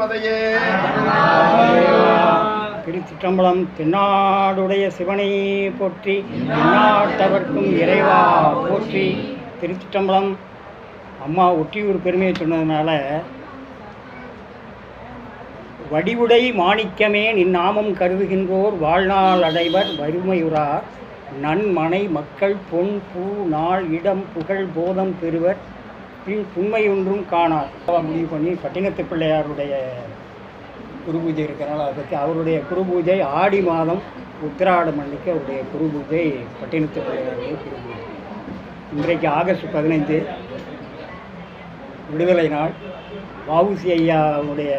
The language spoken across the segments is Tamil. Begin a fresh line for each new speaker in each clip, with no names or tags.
பதையே
திருச்சிற்றம்பலம் தென்னாடுடைய சிவனை போற்றி தென்னாட்டவர்க்கும் இறைவா போற்றி திருச்சிற்றம்பலம் அம்மா ஒட்டியூர் பெருமையை சொன்னதுனால வடிவுடை மாணிக்கமே நின் நாமம் கருதுகின்றோர் வாழ்நாள் அடைவர் வறுமையுறார் நன்மனை மக்கள் பொன் பூ நாள் இடம் புகழ் போதம் பெறுவர். பின் புண்மை ஒன்றும் காணார் முடிவு பண்ணி பட்டினத்து பிள்ளையாருடைய குரு பூஜை இருக்கிறனால அதை பற்றி அவருடைய குரு பூஜை ஆடி மாதம் உத்திராடம் அன்னைக்கு அவருடைய குரு பூஜை பட்டினத்து பிள்ளையாருடைய குரு பூஜை. இன்றைக்கு ஆகஸ்ட் பதினைந்து விடுதலை நாள். வவுசி ஐயாவுடைய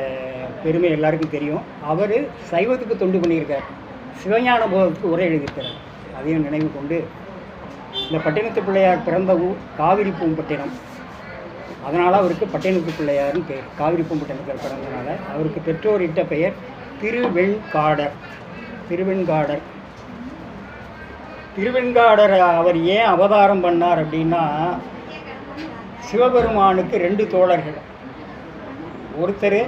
பெருமை எல்லாருக்கும் தெரியும். அவர் சைவத்துக்கு தொண்டு பண்ணியிருக்கார். சிவஞான போதத்துக்கு உரை எழுதியிருக்கிறார். அதையும் நினைவு கொண்டு இந்த பட்டினத்து பிள்ளையார் பிறந்த ஊர் காவிரி பூம்பட்டினம் அதனால் அவருக்கு பட்டினத்து பிள்ளையார்னு பேர் காவிரி பூம்பட்டனுக்கு பிறந்தனால அவருக்கு பெற்றோர் இட்ட பெயர் திருவெண்காடர். திருவெண்காடர். திருவெண்காடர் அவர் ஏன் அவதாரம் பண்ணார் அப்படின்னா சிவபெருமானுக்கு ரெண்டு தோழர்கள். ஒருத்தர்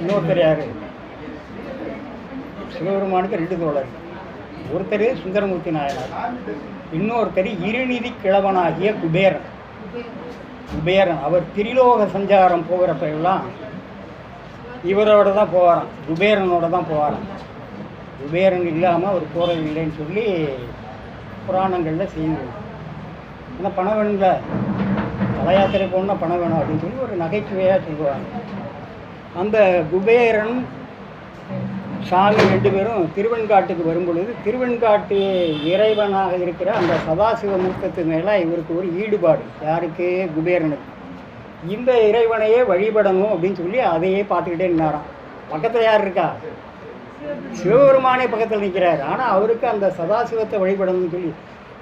இன்னொருத்தர் யார்? சிவபெருமானுக்கு ரெண்டு தோழர்கள். ஒருத்தர் சுந்தரமூர்த்தி நாயனார். இன்னொருத்தர் இருநிதி கிழவனாகிய குபேரன். குபேரன் அவர் திரிலோக சஞ்சாரம் போகிறப்ப எல்லாம் இவரோட தான் போகிறான் குபேரனோட தான் போகிறான் குபேரன் இல்லாமல் அவர் போகிறது இல்லைன்னு சொல்லி புராணங்களில் செய்து ஆனால் பணம் வேணும்ல. தலையாத்திரை போகணுன்னா பணம் வேணும் அப்படின்னு சொல்லி ஒரு நகைச்சுவையாக சொல்லுவாங்க அந்த குபேரன் சாமி ரெண்டு பேரும் திருவெண்காட்டுக்கு வரும் பொழுது திருவெண்காட்டு இறைவனாக இருக்கிற அந்த சதாசிவ மூர்த்தத்து மேலே இவருக்கு ஒரு ஈடுபாடு. யாருக்கு? குபேரனுக்கு. இந்த இறைவனையே வழிபடணும் அப்படின்னு சொல்லி அதையே பார்த்துக்கிட்டே நின்னாராம். பக்கத்தில் யார் இருக்கா? சிவபெருமானே பக்கத்தில் நிற்கிறார் ஆனால் அவருக்கு அந்த சதாசிவத்தை வழிபடணும்னு சொல்லி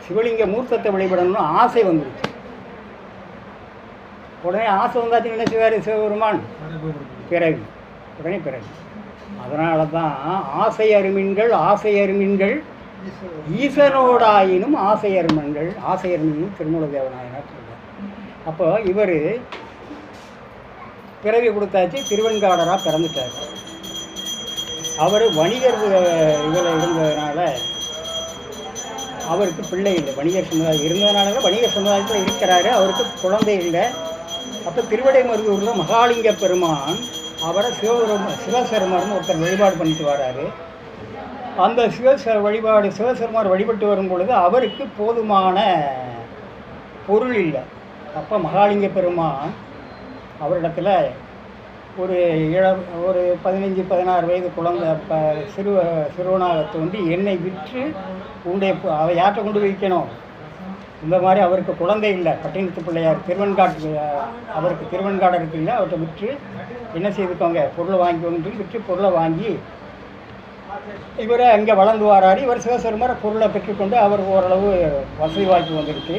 சிவலிங்க மூர்த்தத்தை வழிபடணும்னு ஆசை வந்துருச்சு. உடனே ஆசை வந்தாச்சு என்ன செய்வார் சிவபெருமான்? பிறகு. உடனே பிறகு. அதனால தான் ஆசை அருமின்கள் ஆசை அருமின்கள் ஈசனோடாயினும் ஆசை அருமன்கள் ஆசை திருமூல தேவநாயனார் சொல்கிறார் அப்போ இவர் பிறவி கொடுத்தாச்சு திருவெண்காடராக பிறந்துட்டார். அவர் வணிகர் இதில் இருந்ததுனால அவருக்கு பிள்ளை இல்லை வணிகர் சமுதாயம் இருந்ததுனால வணிகர் சமுதாயத்தில் இருக்கிறாரு அவருக்கு குழந்தை இல்லை. அப்போ திருவடை மருதூரில் மகாலிங்க பெருமான் அவரை சிவபெரும சிவசருமர்னு ஒருத்தர் வழிபாடு பண்ணிட்டு வராரு. அந்த சிவச வழிபாடு சிவசெருமார் வழிபட்டு வரும் பொழுது அவருக்கு போதுமான பொருள் இல்லை. அப்போ மகாலிங்க பெருமான் அவரிடத்துல ஒரு இள ஒரு பதினஞ்சு பதினாறு வயது குழந்தை இப்போ சிறுவ சிறுவனாக தோண்டி என்னை விற்று உன்னுடைய அவை அவ யார்கிட்ட கொண்டு வைக்கணும் விற்கணும்? இந்த மாதிரி அவருக்கு குழந்தை இல்லை. பட்டினத்து பிள்ளையார் திருவெண்காட்டு அவருக்கு திருவெண்காடருக்கு இல்லை. அவர்கிட்ட விற்று என்ன செய்துக்கோங்க? பொருளை வாங்கிக்கோங்கன்னு சொல்லி விற்று பொருளை வாங்கி இவரை அங்கே வளர்ந்து வராரு. இவர் சிவசருமரை பொருளை பெற்றுக்கொண்டு அவர் ஓரளவு வசதி வாய்ப்பு வந்துருக்கு.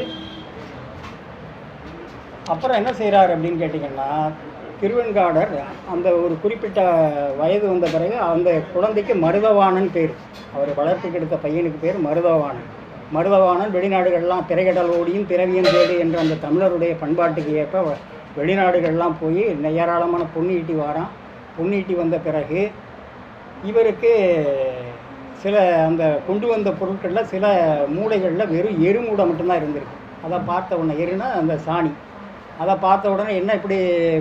அப்புறம் என்ன செய்கிறார் அப்படின்னு கேட்டிங்கன்னா திருவெண்காடர் அந்த ஒரு குறிப்பிட்ட வயது வந்த பிறகு அந்த குழந்தைக்கு மருதவாணன் பேர். அவர் வளர்த்துக்கு எடுத்த பையனுக்கு பேர் மருதவாணன். மருதவாணன் வெளிநாடுகள்லாம் திரைகடல் ஓடியும் பிறவியும் தேடு என்ற அந்த தமிழருடைய பண்பாட்டுக்கு ஏற்ப வெளிநாடுகள்லாம் போய் ஏராளமான பொண்ணு ஈட்டி வாரான். பொண்ணு ஈட்டி வந்த பிறகு இவருக்கு சில அந்த கொண்டு வந்த பொருட்களில் சில மூளைகளில் வெறும் எருமூடை மட்டும்தான் இருந்திருக்கு. அதை பார்த்த உடனே எருனா அந்த சாணி. அதை பார்த்த உடனே என்ன இப்படி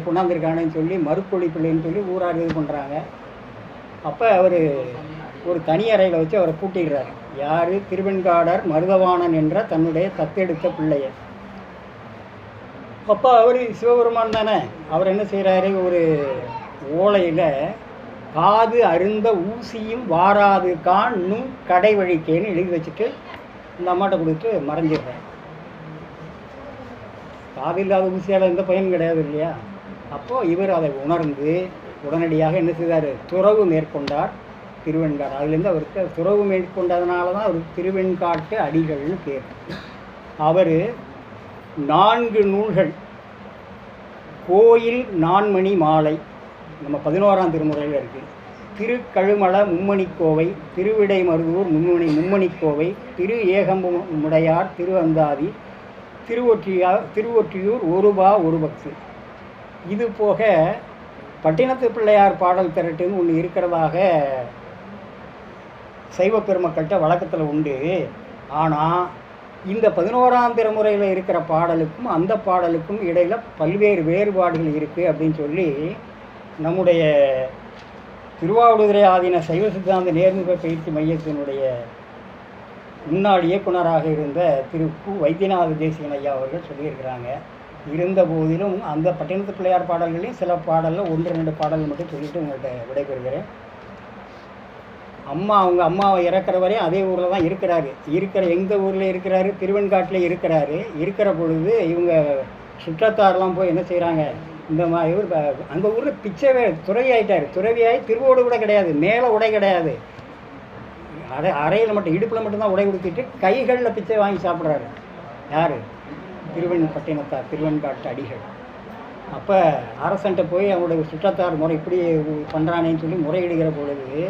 கொண்டாந்துருக்கானேன்னு சொல்லி மறுக்கொழி பிள்ளைன்னு சொல்லி ஊரார் இது பண்ணுறாங்க அப்போ அவர் ஒரு தனி அறையில் வச்சு அவரை கூட்டிடுறாரு. யார்? திருவெண்காடர் மருதவாணன் என்ற தன்னுடைய தத்தெடுத்த பிள்ளையை. அப்போ அவர் சிவபெருமான் தானே? அவர் என்ன செய்கிறாரு ஒரு ஓலையில் காது அருந்த ஊசியும் வாராது காணும் கடை வழிக்கேன்னு எழுதி வச்சுட்டு இந்த அம்மாட்ட கொடுத்து மறைஞ்சிடுறேன் காது இல்லாத ஊசியால் எந்த பயன் கிடையாது இல்லையா? அப்போது இவர் அதை உணர்ந்து உடனடியாக என்ன செய்தார்? துறவு மேற்கொண்டார் திருவெண்காடு. அதுலேருந்து அவருக்கு துறவு மேற்கொண்டதுனால தான் அவருக்கு திருவெண்காட்டு அடிகள்னு பேர். அவர் நான்கு நூல்கள். கோயில் நான்மணி மாலை. நம்ம பதினோராம் திருமுறையில் இருக்குது திருக்கழுமல மும்மணிக்கோவை திருவிடை மருதூர் மும்மணி மும்மணிக்கோவை திரு ஏகம்புடையார் முடையார் திருவந்தாதி திருவொற்றியா திருவொற்றியூர் ஒருபா ஒரு பக்து இது போக பட்டினத்து பிள்ளையார் பாடல் திரட்டுன்னு ஒன்று இருக்கிறதாக சைவ பெருமக்கள்கிட்ட வழக்கத்தில் உண்டு. ஆனால் இந்த பதினோராம் திருமுறையில் இருக்கிற பாடலுக்கும் அந்த பாடலுக்கும் இடையில் பல்வேறு வேறுபாடுகள் இருக்குது அப்படின்னு சொல்லி நம்முடைய திருவாவடுதுறை ஆதீன சைவ சித்தாந்த நேர்முக பயிற்சி மையத்தினுடைய முன்னாள் இயக்குனராக இருந்த திரு கு. வைத்தியநாத தேசிகன் ஐயா அவர்கள் சொல்லியிருக்கிறாங்க. இருந்த போதிலும் அந்த பட்டினத்து பிள்ளையார் பாடல்களையும் சில பாடலில் ஒன்று ரெண்டு பாடல் மட்டும் சொல்லிட்டு உங்கள்கிட்ட விடைபெறுகிறேன். அம்மா அவங்க அம்மாவை இறக்குற வரையும் அதே ஊரில் தான் இருக்கிறாரு. இருக்கிற எங்கள் ஊரில் இருக்கிறாரு? திருவெண்காட்டில் இருக்கிறாரு. இருக்கிற பொழுது இவங்க சுற்றத்தாரெலாம் போய் என்ன செய்கிறாங்க இந்த மாதிரி இவர் அந்த ஊரில் பிச்சை துறவி ஆயிட்டார் துறவியாகி திருவோடு கூட கிடையாது. மேலே உடை கிடையாது. அரை அறையில் மட்டும் இடுப்பில் மட்டும்தான் உடை கொடுத்துட்டு கைகளில் பிச்சை வாங்கி சாப்பிட்றாரு. யார்? திருவெண்பட்டினத்தார் திருவெண்காட்டு அடிகள். அப்போ அரசன்ட்ட போய் அவங்களுடைய சுற்றத்தார் முறை இப்படி பண்ணுறானேன்னு சொல்லி முறையிடுகிற பொழுது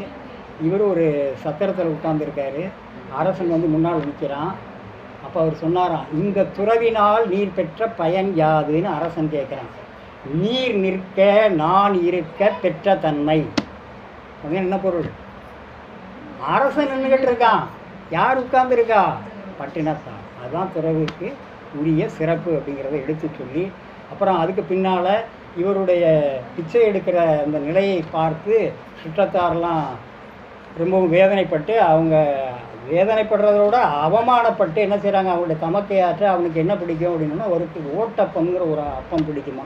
இவர் ஒரு சத்திரத்தில் உட்கார்ந்துருக்காரு. அரசன் வந்து முன்னால் நிற்கிறான் அப்போ அவர் சொன்னாராம் இந்த துறவினால் நீர் பெற்ற பயன் யாதுன்னு அரசன் கேட்குறான் நீர் நிற்க நான் இருக்க பெற்ற தன்மை. அப்படின்னு என்ன பொருள்? அரசன் நின்றுக்கிட்டு இருக்கான். யார் உட்கார்ந்துருக்கா? பட்டினத்தான் அதுதான் துறவுக்கு உரிய சிறப்பு அப்படிங்கிறத எடுத்து சொல்லி அப்புறம் அதுக்கு பின்னால் இவருடைய பிச்சை எடுக்கிற அந்த நிலையை பார்த்து சுற்றத்தாரெல்லாம் ரொம்பவும் வேதனைப்பட்டு அவங்க வேதனைப்படுறதோட அவமானப்பட்டு என்ன செய்கிறாங்க அவங்களுடைய தமக்கையாற்ற அவனுக்கு என்ன பிடிக்கும் அப்படின்னா ஒரு ஓட்டப்பம்ங்கிற ஒரு அப்பம் பிடிக்குமா?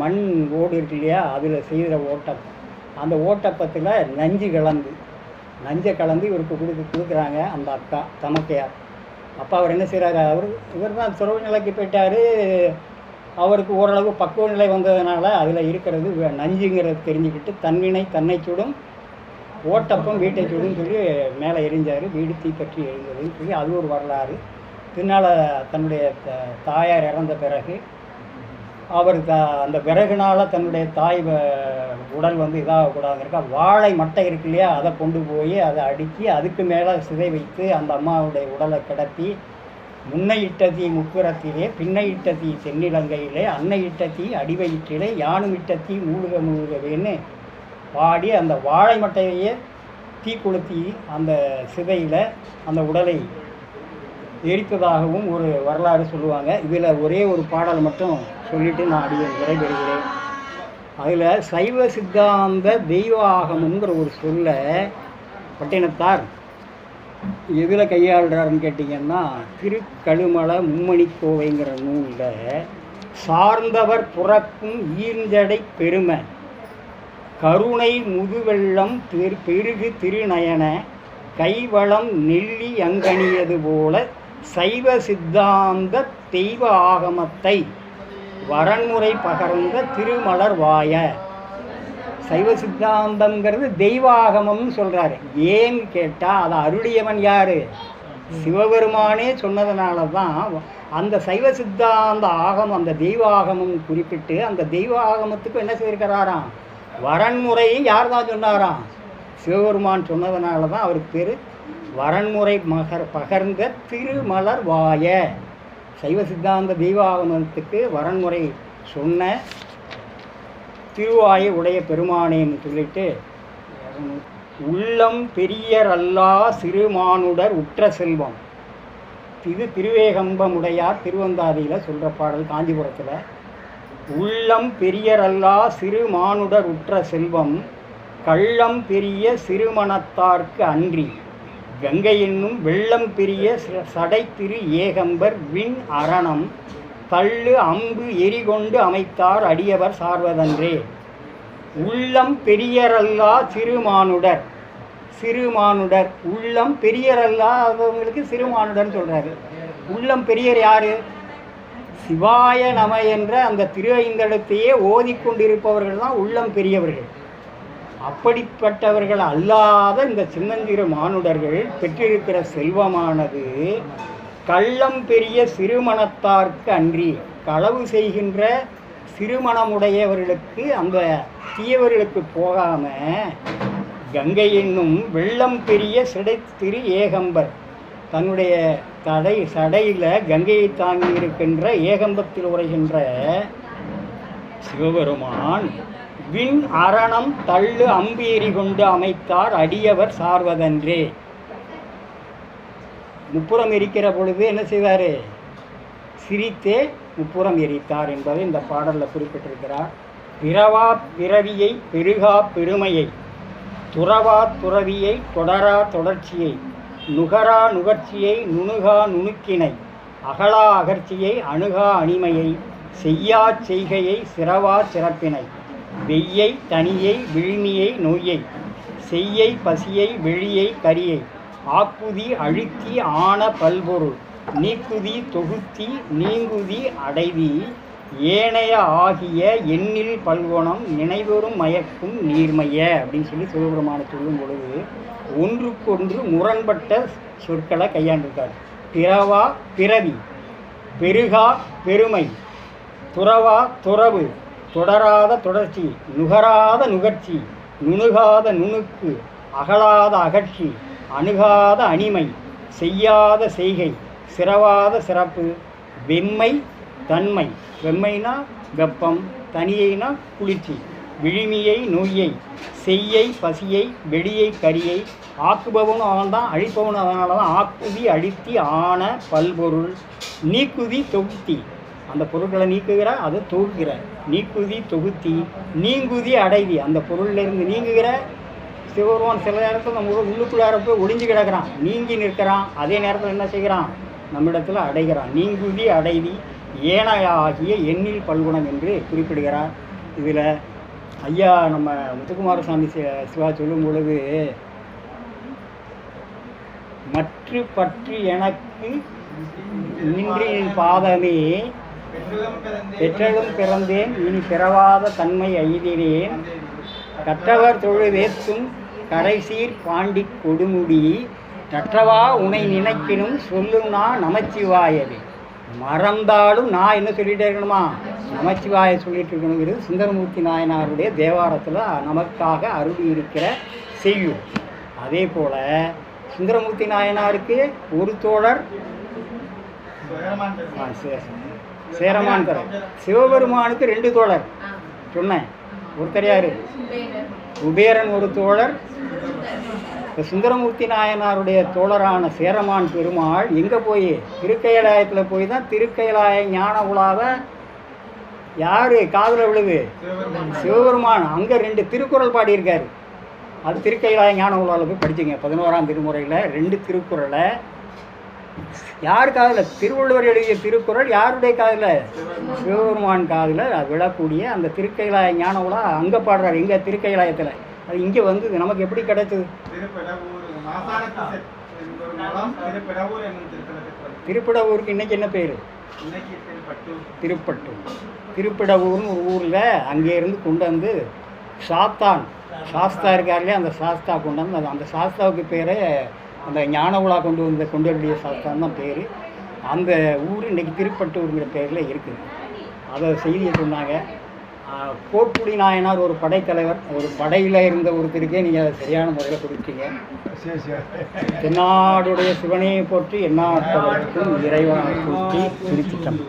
மண் ஓடு இருக்கு இல்லையா? அதில் செய்கிற ஓட்டப்பம். அந்த ஓட்டப்பத்தில் நஞ்சு கலந்து நஞ்சை கலந்து இவருக்கு கொடுத்து கொடுக்குறாங்க அந்த அக்கா தமக்கையார் அப்போ அவர் என்ன செய்கிறாரு அவர் இவர் தான் துறவு நிலைக்கு போயிட்டார். அவருக்கு ஓரளவு பக்குவ நிலை வந்ததுனால அதில் இருக்கிறது நஞ்சுங்கிறத தெரிஞ்சுக்கிட்டு தன்வினை தன்னை சுடும் ஓட்டப்பம் வீட்டை சுடுன்னு சொல்லி மேலே எரிஞ்சார் வீடு தீப்பற்றி எரிந்ததுன்னு சொல்லி அது ஒரு வரலாறு. பின்னால் தன்னுடைய த- தாயார் இறந்த பிறகு அவர் த அந்த விறகுனால் தன்னுடைய தாய் வ- உடல் வந்து இதாகக்கூடாதுங்கிறக்கா வாழை மட்டை இருக்கு இல்லையா? அதை கொண்டு போய் அதை அடுக்கி அதுக்கு மேலே சிதை வைத்து அந்த அம்மாவுடைய உடலை கிடத்தி முன்னை இட்ட தீ முப்புறத்திலே பின்னை இட்ட தீ தென்னிலங்கையிலே அன்னை இட்ட தீ அடிவயிற்றிலே யானும் இட்ட தீ மூழ்க மூழ்கவேன்னு பாடி அந்த வாழை மட்டையே தீ கொளுத்தி அந்த சிதையில் அந்த உடலை எரித்ததாகவும் ஒரு வரலாறு சொல்லுவாங்க. இதில் ஒரே ஒரு பாடல் மட்டும் சொல்லிவிட்டு நான் அடிய விடைபெறுகிறேன். அதில் சைவ சித்தாந்த தெய்வ ஆகமங்கிற ஒரு சொல்ல பட்டினத்தார் எதில் கையாளுறாருன்னு கேட்டிங்கன்னா திருக்கனுமல மும்மணி கோவைங்கிற நூலில் சார்ந்தவர் புறக்கும் ஈர்ந்தடை பெருமை கருணை முதுவெள்ளம் பெரு பெருகு திருநயன கைவளம் நெல்லி அங்கணியது போல சைவ சித்தாந்த தெய்வ ஆகமத்தை வரன்முறை பகர்ந்த திருமலர் வாய. சைவ சித்தாந்தம்ங்கிறது தெய்வ ஆகமம்னு சொல்கிறாரு ஏன்னு கேட்டால் அதை அருளியவன் யார்? சிவபெருமானே சொன்னதுனால தான் அந்த சைவ சித்தாந்த ஆகமம் அந்த தெய்வ ஆகமம் குறிப்பிட்டு அந்த தெய்வ ஆகமத்துக்கு என்ன செய்திருக்கிறாராம்? வரன்முறையை யார் தான் சொன்னாராம்? சிவபெருமான் சொன்னதுனால தான் அவருக்கு பேர் வரன்முறை மகர் பகர்ந்த திருமலர் வாய. சைவ சித்தாந்த தெய்வாகனத்துக்கு வரன்முறை சொன்ன திருவாயை உடைய பெருமானேன்னு சொல்லிட்டு உள்ளம் பெரியரல்லா சிறுமானுடர் உற்ற செல்வம். இது திருவேகம்பமுடையார் திருவந்தாதியில் சொல்கிற பாடல் காஞ்சிபுரத்தில். உள்ளம் பெரியரல்லா சிறுமானுடர் உற்ற செல்வம் கள்ளம் பெரிய சிறுமணத்தார்க்கு அன்றி கங்கை என்னும் வெள்ளம் பெரிய சடை திரு ஏகம்பர் விண் அரணம் தள்ளு அம்பு எரிகொண்டு அமைத்தார் அடியவர் சார்வதன்றே. உள்ளம் பெரியரல்லா சிறுமானுடர் சிறுமானுடர் உள்ளம் பெரியரல்லா அவங்களுக்கு சிறுமானுடர்னு சொல்கிறாரு உள்ளம் பெரியர் யாரு? சிவாய நம என்ற அந்த திரு ஓதிக்கொண்டிருப்பவர்கள் தான் உள்ளம் பெரியவர்கள். அப்படிப்பட்டவர்கள் அல்லாத இந்த சின்னஞ்சிறு மானுடர்கள் பெற்றிருக்கிற செல்வமானது கள்ளம் பெரிய சிறுமணத்தார்க்கு அன்றி களவு செய்கின்ற சிறுமணமுடையவர்களுக்கு அந்த தீயவர்களுக்கு போகாம கங்கை என்னும் வெள்ளம் பெரிய சிடை திரு ஏகம்பர் தன்னுடைய தடை சடையில் கங்கையை தாங்கி இருக்கின்ற ஏகம்பத்தில் உரைகின்ற சிவபெருமான் விண் அரணம் தள்ளு அம்பேரி கொண்டு அமைத்தார் அடியவர் சார்வதன்றே. முப்புறம் எரிக்கிற பொழுது என்ன செய்தார் சிரித்தே முப்புறம் எரித்தார் என்பதை இந்த பாடலில் குறிப்பிட்டிருக்கிறார். பிறவா பிறவியை பெருகா பெருமையை துறவா துறவியை தொடரா தொடர்ச்சியை நுகரா நுகர்ச்சியை நுணுகா நுணுக்கினை அகலா அகர்ச்சியை அணுகா அணிமையை செய்யா செய்கையை சிறவா சிறப்பினை வெய்யை தனியை விழுமியை நோயை செய்யை பசியை வெளியை கரியை ஆக்குதி அழுத்தி ஆன பல்பொருள் நீக்குதி தொகுத்தி நீங்குதி அடைவி ஏனைய ஆகிய எண்ணில் பல்குணம் நினைவரும் மயக்கும் நீர்மைய அப்படின்னு சொல்லி சிவபெருமான சொல்லும் பொழுது ஒன்றுக்கொன்று முரண்பட்ட சொற்களை கையாண்டிருக்கார். பிறவா பிறவி பெருகா பெருமை துறவா துறவு தொடராத தொடர்ச்சி நுகராத நுகர்ச்சி நுணுகாத நுணுக்கு அகலாத அகற்றி அணுகாத அணிமை செய்யாத செய்கை சிறவாத சிறப்பு வெம்மை தன்மை வெம்மைனா வெப்பம் தனியைனா குளிர்ச்சி விழுமியை நோயை செய்யை பசியை வெடியை கரியை ஆக்குபவனும் அவன் தான் அழிப்பவனும் அதனால தான் ஆக்குதி அழித்தி ஆன பல்பொருள் நீக்குதி தொகுத்தி. அந்த பொருட்களை நீக்குகிற அதை தொகுக்கிற. நீக்குதி தொகுத்தி நீங்குதி அடைவி. அந்த பொருளிலிருந்து நீங்குகிற சிவபெருமான் சில நேரத்தில் நம்ம உள்ளுக்குள்ளார போய் ஒளிஞ்சு கிடக்கிறான். நீங்கி நிற்கிறான். அதே நேரத்தில் என்ன செய்கிறான்? நம்மிடத்தில் அடைகிறான். நீங்குதி அடைவி. ஏனையாகிய எண்ணில் பல்குணம் என்று குறிப்பிடுகிறார். இதில் ஐயா நம்ம முத்துக்குமாரசாமி சி- சிவா சொல்லும் பொழுது மற்ற பற்றி எனக்கு நின்றின் பாதமே பெற்றலும் பிறந்தேன் இனி பிறவாத தன்மை ஐதினேன் கற்றவர் தொழுவேத்தும் கரைசீர் பாண்டி கொடுமுடி கற்றவா உனை நினைக்கினும் சொல்லும் நான் நமச்சிவாயவே. மறந்தாலும் நான் என்ன சொல்லிட்டே இருக்கணுமா? நமச்சிவாய சொல்லிட்டு இருக்கணுங்கிறது சுந்தரமூர்த்தி நாயனாருடைய தேவாரத்தில் நமக்காக அருளி இருக்கிற செய்யும் அதே போல் சுந்தரமூர்த்தி நாயனாருக்கு ஒரு தோழர் சேரமான் தர. சிவபெருமானுக்கு ரெண்டு தோழர். சொன்னேன். ஒருத்தர் யாரு? குபேரன் ஒரு தோழர் சுந்தரமூர்த்தி நாயனாருடைய தோழரான சேரமான் பெருமாள் எங்கே போய்? திருக்கைலாயத்தில் போய் தான் திருக்கைலாய ஞான உலாவை யார்? காதில் விழுது. சிவபெருமான். அங்கே ரெண்டு திருக்குறள் பாடியிருக்காரு. அது திருக்கைலாய ஞான உலாவில் போய் படிச்சுங்க. பதினோராம் திருமுறையில் ரெண்டு திருக்குறளை. யார் காதில்? திருவள்ளுவர் எழுதிய திருக்குறள் யாருடைய காதில்? சிவபெருமான் காதில். விழக்கூடிய அந்த திருக்கைலாய ஞான உலா அங்கே பாடுறார். எங்கே? திருக்கைலாயத்தில் அது இங்கே வந்தது. நமக்கு எப்படி கிடைச்சது
வந்து
திருப்பிடவூருக்கு இன்னைக்கு என்ன பேர்?
திருப்பட்டூர்
திருப்பட்டூர் திருப்பிடவூர்னு ஒரு ஊரில் அங்கேருந்து கொண்டு வந்து சாத்தான். சாஸ்தா இருக்கார் இல்லையா அந்த சாஸ்தா கொண்டு வந்து அந்த- சாஸ்தாவுக்கு பேர் அந்த ஞான உலா கொண்டு வந்த கொண்டு வரக்கூடிய சாஸ்தான் தான் பேர். அந்த ஊர் இன்னைக்கு திருப்பட்டூருங்கிற பேரில் இருக்குது. அதை செய்தியை சொன்னாங்க. கோட்புடி நாயனார் ஒரு படைத்தலைவர். ஒரு படையில் இருந்த ஒருத்தருக்கே நீங்கள் சரியான முறையில் கொடுத்தீங்க. தென்னாடுடைய சிவனையை போற்றி எந்நாட்டவர்க்கும் இறைவனை போற்றி திருச்சிட்டம்